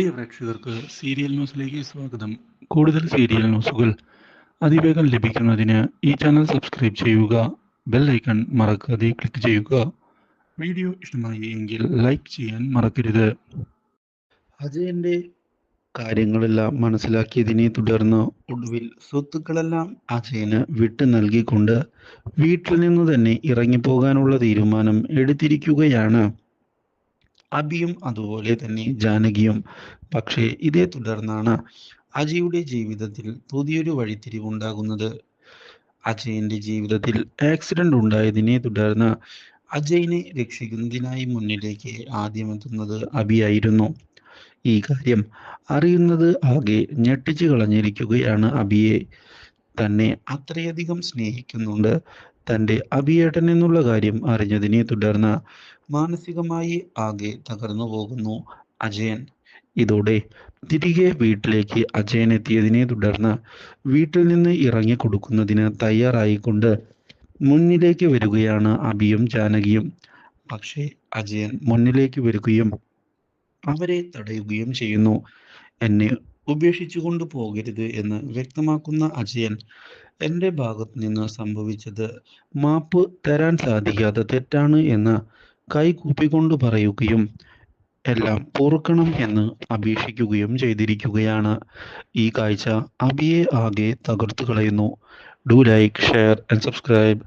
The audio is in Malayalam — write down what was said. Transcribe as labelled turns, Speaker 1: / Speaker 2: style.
Speaker 1: പ്രിയ പ്രേക്ഷകർക്ക് സീരിയൽ ന്യൂസിലേക്ക് സ്വാഗതം. കൂടുതൽ സീരിയൽ ന്യൂസുകൾ അതിവേഗം ലഭിക്കുന്നതിന് ഈ ചാനൽ സബ്സ്ക്രൈബ് ചെയ്യുക ബെൽ ഐക്കൺ മറക്കാതെ ക്ലിക്ക് ചെയ്യുക. വീഡിയോ ഇഷ്ടമായി എങ്കിൽ ലൈക്ക് ചെയ്യാൻ മറക്കരുത്. അജയന്റെ കാര്യങ്ങളെല്ലാം മനസ്സിലാക്കിയതിനെ തുടർന്ന് ഒടുവിൽ സ്വത്തുക്കളെല്ലാം അജയന് വിട്ടു നൽകിക്കൊണ്ട് വീട്ടിൽ നിന്ന് തന്നെ ഇറങ്ങിപ്പോകാനുള്ള തീരുമാനം എടുത്തിരിക്കുകയാണ്. അബിയും അതുപോലെ തന്നെ ജാനകിയും. പക്ഷേ ഇതേ തുടർന്നാണ് അജയുടെ ജീവിതത്തിൽ പുതിയൊരു വഴിത്തിരിവുണ്ടാകുന്നത്. അജയന്റെ ജീവിതത്തിൽ ആക്സിഡന്റ് ഉണ്ടായതിനെ തുടർന്ന് അജയിനെ രക്ഷിക്കുന്നതിനായി മുന്നിലേക്ക് ആദ്യം എത്തുന്നത് അബിയായിരുന്നു. ഈ കാര്യം അറിയുന്നത് ആകെ ഞെട്ടിച്ചു കളഞ്ഞിരിക്കുകയാണ് അബിയെ. തന്നെ അത്രയധികം സ്നേഹിക്കുന്നുണ്ട്. തന്റെ അഭിയേട്ടൻ എന്നുള്ള കാര്യം അറിഞ്ഞതിനെ തുടർന്ന് മാനസികമായി ആകെ തകർന്നു പോകുന്നു അജയൻ. ഇതോടെ തിരികെ വീട്ടിലേക്ക് അജയൻ എത്തിയതിനെ തുടർന്ന് വീട്ടിൽ നിന്ന് ഇറങ്ങി കൊടുക്കുന്നതിന് തയ്യാറായിക്കൊണ്ട് മുന്നിലേക്ക് വരികയാണ് അഭിയും ജാനകിയും. പക്ഷേ അജയൻ മുന്നിലേക്ക് വരികയും അവരെ തടയുകയും ചെയ്യുന്നു. എന്നെ ഉപേക്ഷിച്ചുകൊണ്ട് പോകരുത് എന്ന് വ്യക്തമാക്കുന്ന അജയൻ എന്റെ ഭാഗത്തു നിന്ന് സംഭവിച്ചത് മാപ്പ് തരാൻ സാധിക്കാത്ത തെറ്റാണ് എന്ന് കൈകൂപ്പിക്കൊണ്ട് പറയുകയും എല്ലാം പൊറുക്കണം എന്ന് അപേക്ഷിക്കുകയും ചെയ്തിരിക്കുകയാണ്. ഈ കാഴ്ച അബിയെ ആകെ തകർത്തു കളയുന്നു. Do like share and subscribe